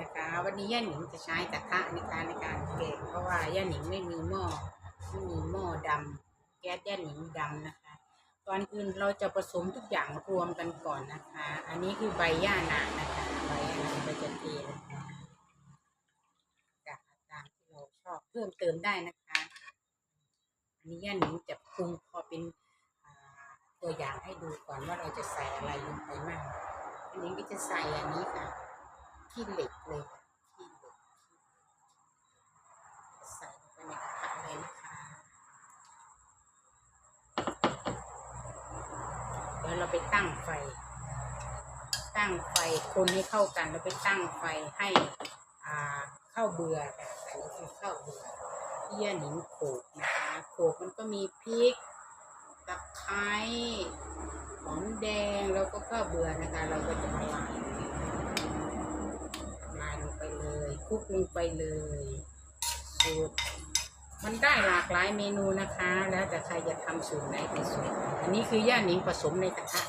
นะคะ วันนี้ย่าหนิงจะใช้กระทะในการในการแกงเพราะว่าย่าหนิงไม่มีหม้อไม่มีหม้อดำแก๊สย่าหนิงดำนะคะก่อนอื่นเราจะผสมทุกอย่างรวมกันก่อนนะคะ อันนี้คือใบย่านางนะคะ ใบย่านางใบจะเทนะคะจากตามที่เราชอบเพิ่มเติมได้นะคะ อันนี้ย่าหนิงจะปรุงพอเป็นตัวอย่างให้ดูก่อนว่าเราจะใส่อะไรลงไปบ้างอันนี้ก็จะใส่อันนี้ค่ะ ขี้เหล็กเลยขี้เหล็กใส่ลงไปในกระทะเลยนะคะเดี๋ยวเราไปตั้งไฟ ตั้งไฟคนให้เข้ากันแล้วไปตั้งไฟให้อ่าข้าวเบื่อค่ะอันนี้คือข้าวเบื่อที่ยหนิงโขกนะคะโขกมันก็มีพริกตะไคร้หอมแดงแล้วก็ข้าวเบื่อนะคะ เราก็จะละลา คลุกลงไปเลยสูตรมันได้หลากหลายเมนูนะคะ แล้วแต่ใครจะทำสูตรไหนเป็นสูตรอันนี้คือย่าหนิงผสมในกระทะ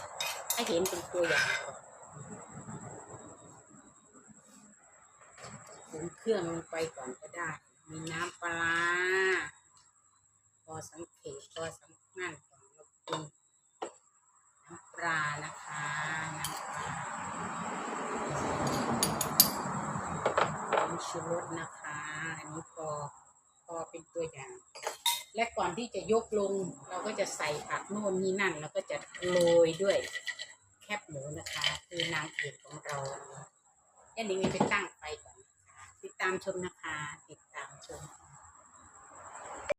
ให้เห็นเป็นตัวอย่างก่อนปรุงเครื่องลงไปก่อนก็ได้ มีน้ำปลาพอสังเกตพอสำคัญก่อนเราปรุงน้ำปลานะคะน้ำปลา ผง ชูรสนะคะ อันนี้พอพอเป็นตัวอย่าง และก่อนที่จะยกลง เราก็จะใส่ผักโน่นนี่นั่น แล้วก็จะโรยด้วยแคบหมูนะคะ คือนางเอกของเราอันนี้ยันนี้ไปตั้งไปก่อนติดตามชมนะคะ ติดตามชม